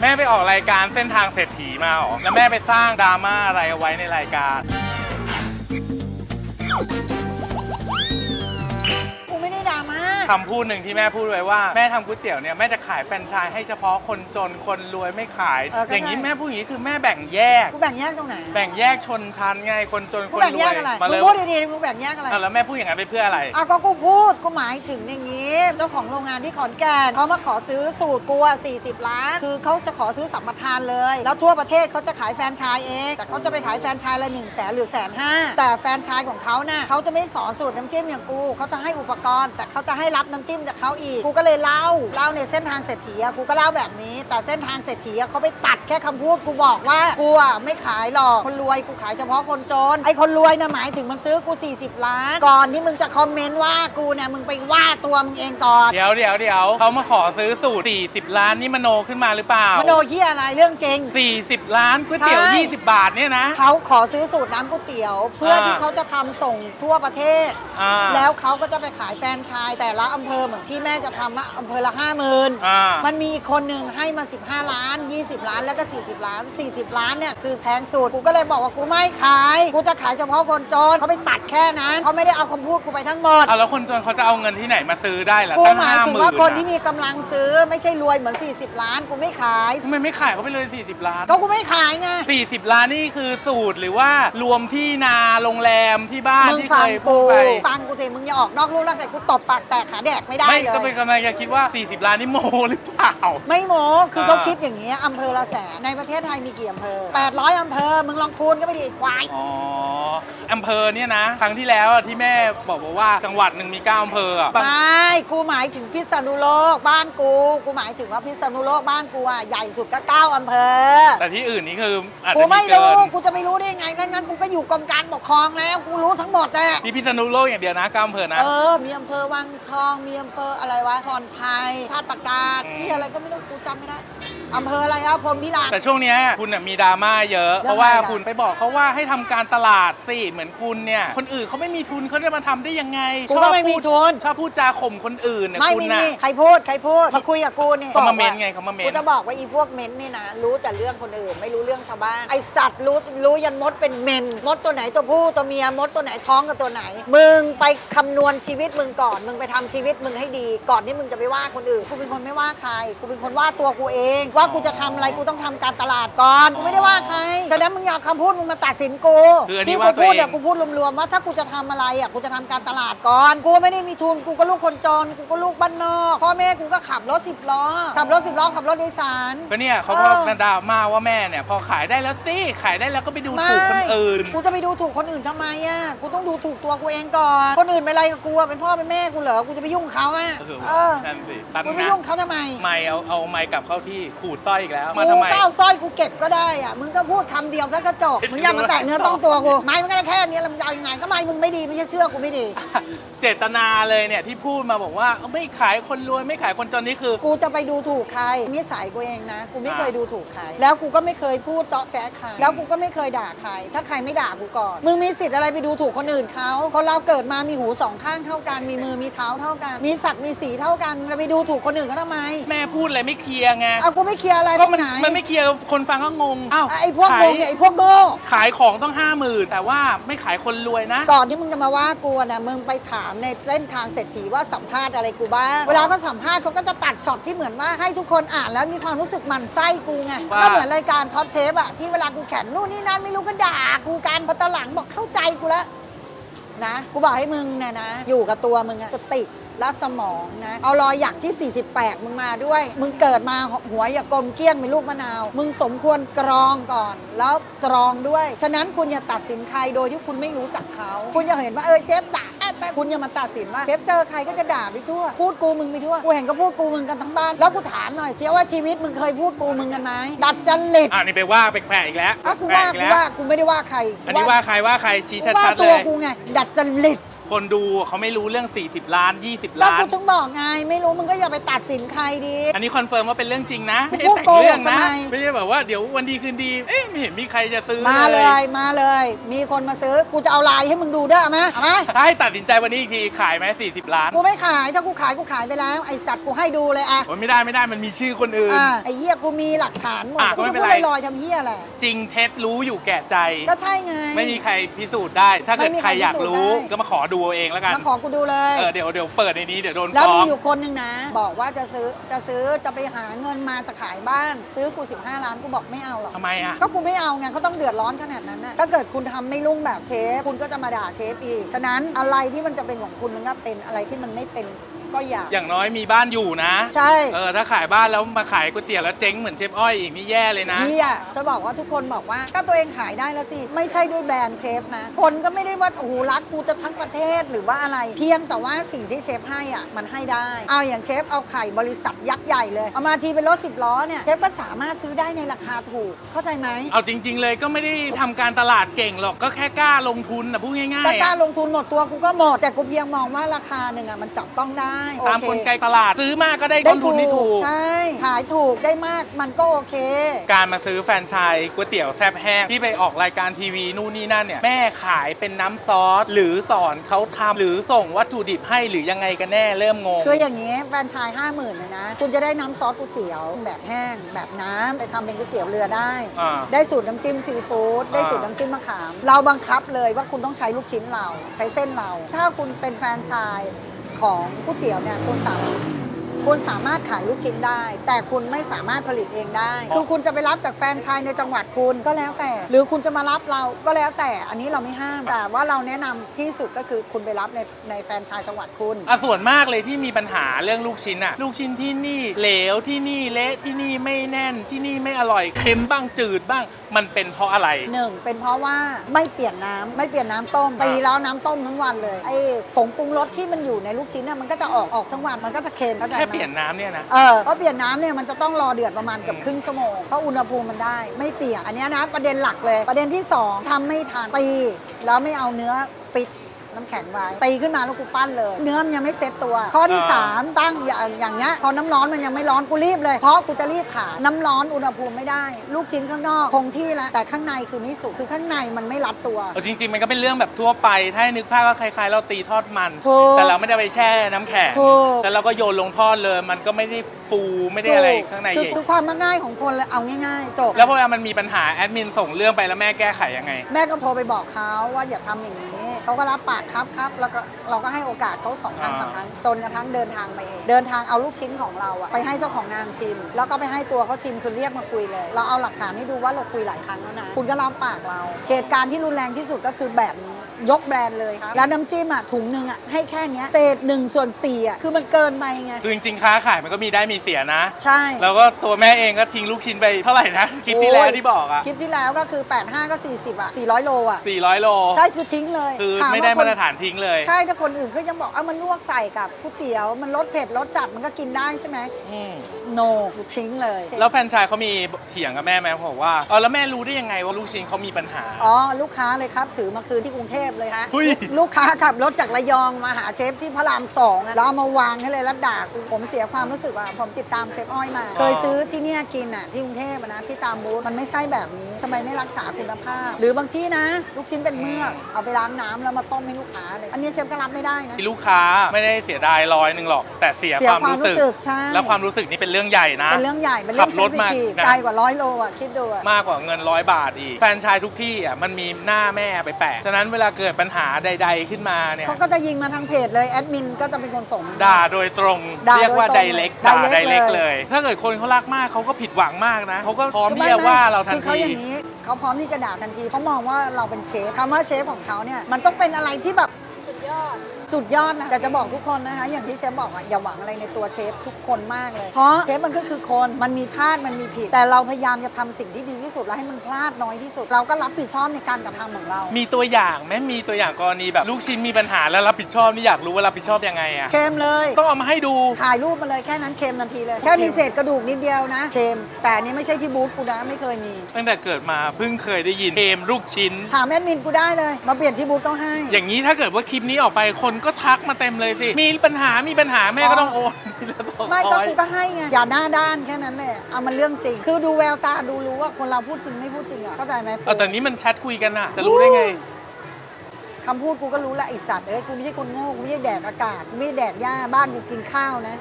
แม่ไปออกรายการเส้นทางเศรษฐีมาเหรอแล้วแม่ไปสร้างดราม่าอะไรเอาไว้ในรายการ กูไม่ได้ด่ามาคำพูดหนึ่งที่แม่พูดไว้ว่าแม่ทำก๋วยเตี๋ยวเนี่ยแม่จะ ขายแฟรนไชส์ให้เฉพาะคนจนคนรวยไม่ขาย เออก็อย่างนี้ใช่แม่พูดอย่างนี้คือแม่แบ่งแยก กูแบ่งแยกตรงไหนแบ่งแยกชนชั้นไงคนจนกูคนแบ่งรแยวยกอะไรมามึเลงยพูดดีๆกูแบ่งแยกอะไร อะแล้วแม่พูดอย่างนั้นไปเพื่ออะไร อะก็กูพูดกูหมายถึงอย่างนี้เจ้าของโรงงานที่ขอนแก่นเขามาขอซื้อสูตรกูอะ40 ล้าน คือเขาจะขอซื้อสัมปทานเลย แล้วทั่วประเทศเขาจะขายแฟรนไชส์เอง แต่เขาจะไปขายแฟรนไชส์ละหนึ่งแสนหรือแสนห้าแต่แฟรนไชส์ของเขาน่ะเขาจะไม่สอนสูตรน้ำจิ้มอย่างกูเขาจะให้อุปกรณ์ แต่เขาจะให้รับน้ำจิ้มจากเขาอีกกูก็เลยเล่าเล่าในเส้นทางเศรษฐีอะกูก็เล่าแบบนี้ แต่เส้นทางเศรษฐีอะเขาไปตัดแค่คำพูดกูบอกว่ากูอะไม่ขายหรอกคนรวยกูขายเฉพาะคนจนไอ้คนรวยนะหมายถึงมันซื้อกู 40 ล้าน ก่อนที่มึงจะคอมเมนต์ว่ากูเนี่ยมึงไปว่าตัวมึงเองก่อนเดี๋ยวเดี๋ยวเดี๋ยวเขามาขอซื้อสูตร 40 ล้านนี่มโนขึ้นมาหรือเปล่ามโนเฮียอะไรเรื่องจริง 40 ล้านก๋วยเตี๋ยว ใช่ 20 บาทเนี่ยนะ เขาขอซื้อสูตรน้ำก๋วยเตี๋ยว เพื่ออ่าที่เขาจะทำส่งทั่วประเทศ อ่า แล้วเขาก็จะไปขายแฟรนไชส์แต่ละอำเภอเหมือนที่แม่จะทำอะอำเภอละห้าหมื่น อ่ามันมีอีกคนหนึ่งให้มา 15 ล้าน 20 ล้านแล้วก็ 40 ล้าน 40 ล้านเนี่ยคือแพงสุดกูก็เลยบอกว่ากูไม่ขาย กูจะขายเฉพาะคนจนเขาไปตัดแค่นั้นเขาไม่ได้เอาคำพูดกูไปทั้งหมดอะแล้วคนจนเขาจะเอาเงินที่ไหนมาซื้อได้ล่ะกูตั้งหมายห้าถึหงมื่นว่าคนที่มีกำลังซื้อไม่ใช่รวยเหมือน 40 ล้านกูไม่ขาย ทำไมไม่ขายเขาไปเลย 40 ล้าน ก็กูไม่ขายไง 40 ล้านนี่คือสูตรหรือว่ารวมที่นาโรงแรมที่บ้านมึงที่เคฟังยพูกูดไปฟังกูสิมึงอย่าออกนอกลู่นอกแต่กูตบปากแตกขาแดกไม่ได้ไม่เลก็เป็นยกำลังจะคิดว่า 40 ล้านนี่โมหรือเปล่า ไม่โมคืออ่าเขาคิดอย่างนี้ยอำเภอละแสนในประเทศไทยมีกี่อำเภอ 800อำเภอ มึงลองคูณก็ไปดิไอ้ควาย อ๋ออำเภอเนี่ยนะ ครั้งที่แล้วอะที่แม่บอกบอกว่าจังหวัดหนึ่งมี 9อำเภออะไม่กูหมายถึงพิษณุโลกบ้านกู กูหมายถึงว่าพิษณุโลกบ้านกูอะใหญ่สุดก็เก้าอำเภอ แต่ที่อื่นนี่คืออาจกูจะมีไม่เกิรู้ นกูจะไม่รู้ได้ยังไงนั่นงั้นกูก็อยู่กรมการปกครองแล้ว กูรู้ทั้งหมดแหละนี่พิษณุโลกอย่างเดียวนะ9อำเภอนะ เออ มีอำเภอวังทอง มีอำเภออะไรวะพรไทย ชาติการอืมนี่อะไรก็ไม่รู้กูจำไม่ได้ อำเภออะไรครับพรหมพิราม แต่ช่วงเนี้ยคุณน่ะมีดราม่าเยอะเรื่องเพราะว่าอะไรอะคุณไปบอกเขาว่าให้ทำการตลาดสิเหมือนคุณเนี่ย คนอื่นเขาไม่มีทุนเขาจะมาทำได้ยังไงกูชก็อบไม่มีพูดทุน ชอบพูดจาข่มคนอื่นเนี่ยไม่คุณไม่น่ะมีใครพูดใครพูดมาคุยกับกูนี่เขามาเม้นบอกว่ไงเขามาเม้น กูจะบอกว่าอีพวกเม้นนี่นะรู้แต่เรื่องคนอื่นไม่รู้เรื่องชาวบ้านไอสัตว์รู้รู้ยันมดเป็นเมนมดตัวไหนตัวผู้ตัวเมียมดตัวไหนท้องกับตัวไหน มึงไปคำนวณชีวิตมึงก่อน มึงไปทำชีวิตมึงให้ดี ก่อนที่มึงจะไปว่าคนอื่นกูเป็นคนไม่ว่าใครกูเป็นคนว่าตัวกูเองว่ากูจะทำอะไรกูต้องทำการตลาดก่อนกูไม่ได้ว่าใครแต่นั้นมึงอยากคำพูดมึงมาตัดสินกูคืออันนี้ที่ว่ากูตัวพูดเอเนี่ยงกูพูดรวมๆว่าถ้ากูจะทำอะไรอะกูจะทำการตลาดก่อนกูไม่ได้มีทุนกูก็ลูกคนจนกูก็ลูกบ้านนอกพ่อแม่กูก็ขับรถสิบล้อขับรถสิบล้อขับรถโดยสาร ก็เนี่ยเขาเอพออ ดราม่าว่าแม่เนี่ย พอขายได้แล้วสิขายได้แล้วก็ไปดูถูกคนอื่น กูจะไปดูถูกคนอื่นทำไมอะ กูต้องดูถูกตัวกูเองก่อน คนอื่นเป็นอะไรกับกูอะ เป็นพ่อเป็นแม่กูเหรอ กูจะไปยุ่งเขาอะ เออเออนั่นสิตันกูไปนะยุ่งเขาทำไม ไม่เอาเอาไม้กลับเข้าที่ขูดสร้อยอีกแล้ว มากูทำไมเก้าสร้อยกูเก็บก็ได้อะมึงก็พูดคำเดียวซะก็จบมึงอย่ามาแตะเนื้อต้องตัวกูไม้มันก็ได้แค่นี้แล้วมึงจะเอายังไงก็ไม้มึงไม่ดีไม่ใช่เสื้อกูไม่ดีเจตนาเลยเนี่ยที่พูดมาบอกว่าไม่ขายคนรวยไม่ขายคนจนนี่คือ กูจะไปดูถูกใครนิสัยกูเองนะ กูไม่เคยดูถูกใคร แล้วกูก็ไม่เคยพูดเจาะแจ๊ะใครแล้วกูก็ไม่เคยด่าใคร ถ้าใครไม่ด่ากูก่อน มึงมีสิทธิ์อะไรไปดูถูกคนอื่นเขาคนเราเกิดมามีหูสองข้างเท่ากัน มีมือมีเท้าเท่ากัน มีศักดิ์มีสีเท่ากันจะไปดูถูกคนอื่นเขาทำไม แม่พูดอะไรไม่เคลียร์ไงเอากูไม่เคลียร์อะไรตก็รงมันไหนมันไม่เคลียร์คนฟังก็งงอ้าวไอ้พวกขายโงงเนี่ยไอ้พวกโง่ ขายของต้องห้าหมื่นแต่ว่าไม่ขายคนรวยนะ ก่อนที่มึงจะมาว่ากูนะมึงไปถามในเส้นทางเศรษฐีว่าสัมภาษณ์อะไรกูบ้าง เวลาเขาสัมภาษณ์เขาก็จะตัดช็อตที่เหมือนว่าให้ทุกคนอ่านแล้วมีความรู้สึกหมั่นไส้กูไงว่า ก็เหมือนรายการท็อปเชฟอะที่เวลากูแข่งนู่นนี่นั่นไม่รู้ก็ด่ากูกันพอตอนหลังบอกเข้าใจกูแล้ว นะกูบอกให้มึงเนี่ยนะ อยู่กับตัวมึงอะสติและสมองนะ เอารอยหยักที่ 48 มึงมาด้วย มึงเกิดมาหัวอย่ากลมเกลี้ยงเป็นลูกมะนาว มึงสมควรกรองก่อน แล้วตรองด้วย ฉะนั้นคุณอย่าตัดสินใครโดยที่คุณไม่รู้จักเขา คุณอย่าเห็นว่าเออเชฟด่า แต่คุณอย่ามาตัดสินว่าเชฟเจอใครก็จะด่าไปทั่ว พูดกูมึงไปทั่ว กูเห็นก็พูดกูมึงกันทั้งบ้าน แล้วกูถามหน่อยเสียว่าชีวิตมึงเคยพูดกูมึงกันไหมดัดจริตอ่านี่ไปว่าไปแปลกอีกแล้วอะกูแปลว่ากอีกกูแล้วว่ากูไม่ได้ว่าใครอันนี้ว่าใครว่าใครชี้กูว่าชัดๆตัเลวย กูไงดัดจริต คนดูเขาไม่รู้เรื่อง 40 ล้าน 20 ก็ล้าน กูถึงบอกไง ไม่รู้มึงก็อย่าไปตัดสินใครดี อันนี้คอนเฟิร์มว่าเป็นเรื่องจริงนะไม่ได้พูดแต่งโกหกเรื่องนะทำไม ไม่ได้แบบว่าเดี๋ยววันดีคืนดี เอ๊ะไม่เห็นมีใครจะซื้อมาเลยมาเลย มีคนมาซื้อกูจะเอาลายให้มึงดูด้วยเอาไหมเอาไหมถ้าให้ตัดสินใจวันนี้อีกทีขายไหม40 ล้านกูไม่ขายถ้ากูขายกูขายไปแล้วไอสัตว์กูให้ดูเลยอะโอ้ยไม่ได้ไม่ได้มันมีชื่อคนอื่น อ่าไอเหี้ยกูมีหลักฐานหมดอะกูไม่จะเป็นพูดไร ลอยๆทำเหี้ยแหละจริงเท็จรู้อยู่แก่ใจ ก็ใช่ไง ไม่มีใครพิสูจน์ได้ ถ้าเกิดไม่มีใคใครรอยากพิสูจน์รู้ได้ ก็มาขอดูเอาเองแล้วกันมาขอกูดูเลย เออเดี๋ยวเดี๋ยวเปิดในนี้เดี๋ยวโดนแล้วฟ้อมีงอยู่คนหนึ่งนะ บอกว่าจะซื้อจะซื้อจะไปหาเงินมาจะขายบ้าน ซื้อกู 15 ล้านกูบอกไม่เอาหรอก ทำไมอะ ก็กูไม่เอาไงเขาต้องเดือดร้อนขนาดนั้นนะถ้าเกิดคุณทำไม่รุ่งแบบเชฟ คุณก็จะมาด่าเชฟอีก ฉะนั้นอะไรที่มันจะเป็นของคุณมันก็เป็นอะไรที่มันไม่เป็น ก็อย่าอย่างน้อยมีบ้านอยู่นะใช่เออถ้าขายบ้านแล้วมาขายก๋วยเตี๋ยวแล้วเจ๊งเหมือนเชฟอ้อยอีกนี่แย่เลยนะนี่อะจะบอกว่าทุกคนบอกว่าก็ตัวเองขายได้แล้วสิไม่ใช่ด้วยแบรนด์เชฟนะ คนก็ไม่ได้ว่าโอ้โหรักกูจะทั้งประเทศหรือว่าอะไร เพียงแต่ว่าสิ่งที่เชฟให้อะมันให้ได้เอาอย่างเชฟเอาไข่บริษัทยักษ์ใหญ่เลยเอามาทีเป็นรถสิบล้อเนี่ยเชฟก็สามารถซื้อได้ในราคาถูกเข้าใจไหมเอาจริง ๆ เลยก็ไม่ได้ทำการตลาดเก่งหรอกก็แค่กล้าลงทุนนะพูดง่ายแต่ๆการอะลงทุนหมดตัวกูก็หมดแต่กูเพียงมองว่าราคาหนึ่งอะมันจับต้องได้ตามโอเคกลไกตลาด ซื้อมากก็ได้ได้ต้นทุนที่ถูกใช่ขายถูกได้มากมันก็โอเค การมาซื้อแฟรนไชส์ก๋วยเตี๋ยวแซ่บแห้งที่ไปออกรายการทีวีนู่นนี่นั่นเนี่ยแม่ขายเป็นน้ำซอส หรือสอนเขาทำหรือส่งวัตถุดิบให้หรือยังไงกันแน่เริ่มงง คืออย่างนี้แฟรนไชายห้าหมื่นเลยนะ คุณจะได้น้ำซอสก๋วยเตี๋ยวแบบแห้ง แบบน้ำไปทำเป็นก๋วยเตี๋ยวเรือได้ อ่าได้สูตรน้ำจิ้มซีฟู้ดได้สูตรน้ำจิ้มมะขาม เราบังคับเลยว่าคุณต้องใช้ลูกชิ้นเรา ใช้เส้นเรา ถ้าคุณเป็นแฟรนไชาย ของก๋วยเตี๋ยวเนี่ยคุณสามารถ คุณสามารถขายลูกชิ้นได้ แต่คุณไม่สามารถผลิตเองได้คือคุณจะไปรับจากแฟรนไชายในจังหวัดคุณก็แล้วแต่ หรือคุณจะมารับเราก็แล้วแต่อันนี้เราไม่ห้าม แต่ว่าเราแนะนำที่สุดก็คือคุณไปรับในในแฟรนไชายจังหวัดคุณ อะส่วนมากเลยที่มีปัญหาเรื่องลูกชิ้นอะลูกชิ้นที่นี่เหลวที่นี่เละที่นี่ไม่แน่นที่นี่ไม่อร่อยเค็มบ้างจืดบ้าง มันเป็นเพราะอะไร หนึ่งเป็นเพราะว่าไม่เปลี่ยนน้ำไม่เปลี่ยนน้ำต้มตีแล้วน้ำต้มทั้งวันเลยไอ้ผงปรุงรสที่มันอยู่ในลูกชิ้นน่ะมันก็จะออกออกทั้งวันมันก็จะเค็มเข้าใจไหม แค่เปลี่ยนปลี่ยนน้ำเนี่ยนะ เออเพราะเปลี่ยนน้ำเนี่ยมันจะต้องรอเดือดประมาณเกือบครึ่งชั่วโมงเพราะอุณหภูมิมันได้ไม่เปียกอันเนี้ยนะประเด็นหลักเลย ประเด็นที่สองทำไม่ทันตีแล้วไม่เอาเนื้อฟิต น้ำแข็งไว้ตีขึ้นมาแล้วกูปั้นเลย เนื้อมันยังไม่เซ็ตตัว ข้อที่ อ่าสามตั้งอย่างอย่างเงี้ยพอน้ำร้อนมันยังไม่ร้อนกูรีบเลย เพราะกูจะรีบขายน้ำร้อนอุณหภูมิไม่ได้ ลูกชิ้นข้างนอกคงที่แล้วแต่ข้างในคือไม่สุกคือข้างในมันไม่รัดตัว เอาจริง ๆ มันก็เป็นเรื่องแบบทั่วไป ถ้าให้นึกภาพก็คล้ายๆ เราตีทอดมัน ถูกแต่เราไม่ได้ไปแช่น้ำแข็งถูก แล้วเราก็โยนลงทอดเลย มันก็ไม่ได้ฟูไม่ได้อะไรข้างในคือเย็นคือความง่ายของคนเลยเอาง่ายๆจบแล้วพอเวลามันมีปัญหาแอดมินส่งเรื่องไปแล้วแม่แก้ไขยังไง แม่ก็โทรไปบอกเขาว่าอย่าทำอย่างนี้ เขาก็รับปากครับครับแล้วก็เราก็ให้โอกาสเขาสองครั้งอ่าสามครั้งจนกระทั่งเดินทางไปเองเดินทางเอาลูกชิ้นของเราอะไปให้เจ้าของงานชิม แล้วก็ไปให้ตัวเขาชิมคือเรียกมาคุยเลย เราเอาหลักฐานให้ดูว่าเราคุยหลายครั้งแล้วนะคุณก็รับปากเราเหตุการณ์ที่รุนแรงที่สุดก็คือแบบนี้ ยกแบรนด์เลยครับ แล้วน้ำจิ้มอะถุงหนึ่งอะให้แค่เนี้ยเศษหนึ่งส่วนสี่อะคือมันเกินไปไง คือจริงๆค้าขายมันก็มีได้มีเสียนะ ใช่แล้วก็ตัวแม่เองก็ทิ้งลูกชิ้นไปเท่าไหร่นะคลิปที่แล้วที่บอกอะคลิปที่แล้วก็คือ 85 ก็ 40 อะ 400 โลอะ 400 โล ใช่ คือทิ้งเลยคือถาไม่ได้ว่คมาตรฐานทิ้งเลย ใช่ถ้าคนอื่นก็ยังบอกเอามันลวกใส่กับก๋วยเตี๋ยวมันลดเผ็ดลดจัดมันก็กินได้ใช่ไหมอืมโนกูทิ้งเลย แล้วแฟรนไชายเขามีเถียงกับแม่ไหมบอกว่าเออแล้วแม่รู้ได้ยังไงว่าลูกชิ้นเขามีปัญหาอ๋อลูกค้าเลยครับถือมาคืนที่กรุงเทพเลยฮะเฮ้ย ลูกค้าขับรถจากระยองมาหาเชฟที่พระรามสองอะแล้วเอามาวางให้เลยแล้วด่ากูผมเสียความรู้สึกว่าผมติดตามเชฟอ้อยมา เคยซื้อที่เนี่ยกินอะที่กรุงเทพอะนะที่ตามบูธมันไม่ใช่แบบนี้ทำไมไม่รักษาคุณภาพ หรือบางที่นะ ลูกชิ้นเป็นเมือกเอาไปล้างน้ำแล้วมาต้มให้ลูกค้าเลยอันนี้เชฟก็รับไม่ได้นะลูกค้าไม่ได้เสียดายร้อยหนึ่งหรอก แต่เสียเสียความความรู้รู้สึสึกก ใช่ แล้วความรู้สึกนี่เป็นเรื่องใหญ่นะ เป็นเรื่องใหญ่เป็นเรื่องขัเซบรนถซิมาทีฟนะ ไกลกว่าร้อยโลอะคิดดูอะ มากกว่าเงินร้อยบาทอีก แฟรนไชายทุกที่อะมันมีหน้าแม่ไปแปะ ฉะนั้นเวลาเกิดปัญหาใด ๆ ขึ้นมาเนี่ยเขาก็จะยิงมาทางเพจเลยแอดมินก็จะเป็นคนส่ง ด่าโดยตรงด่าเรียกว่าโดไดยตรงเ e กเลยด่า direct ไดเ e กเลยเลย ถ้าเกิดคนเขารักมากเขาก็ผิดหวังมากนะเขาก็พร้อมคือที่จะว่าเราทันคือเขาที อย่างนี้เขาพร้อมที่จะด่าทันทีเขามองว่าเราเป็นเชฟคำว่าเชฟของเขาเนี่ยมันต้องเป็นอะไรที่แบบ สุดยอดสุดยอดนะแต่จะบอกทุกคนนะคะ อย่างที่เชฟบอกอะอย่าหวังอะไรในตัวเชฟทุกคนมากเลย เพราะเชฟมันก็คือคนมันมีพลาดมันมีผิด แต่เราพยายามจะทำสิ่งที่ดีที่สุดและให้มันพลาดน้อยที่สุด เราก็รับผิดชอบในการกระทำของเรา มีตัวอย่างไหมมีตัวอย่างกรณีแบบลูกชิ้นมีปัญหาแล้วรับผิดชอบนี่อยากรู้ว่ารับผิดชอบยังไงอะเค็มเลยต้องเอามาให้ดูถ่ายรูปมาเลยแค่นั้นเค็มทันทีเลยแค่มีเศษกระดูกนิดเดียวนะเค็มแต่อันนี้ไม่ใช่ที่บูธกูนะไม่เคยมี ตั้งแต่เกิดมาเพิ่งเคยได้ยินเกมลูกชิ้นถามแอดมินกูได้เลย มาเปลี่ยนที่บูธก็ให้ อย่างนี้ถ้าเกิดว่าคลิปนี้ออกไปคนก็ทักมาเต็มเลยสิ มีปัญหา มีปัญหาแม่ก็ต้องโอนทีละสองไม่ก็ร้อยกูก็ให้ไง อย่าหน้าด้านแค่นั้นแหละ เอามันเรื่องจริง คือดูแววตาดูรู้ว่าคนเราพูดจริงไม่พูดจริงอะ เข้าใจไหมเอาแต่นี้มันแชทคุยกันอะจะรู้ได้ไงคำพูดกูก็รู้ละไอสัตว์เอ้ยกูไม่ใช่คนโง่กูไม่ใช่แดกอากาศกูไม่ได้แดกหญ้าบ้านกูกินข้าวนะ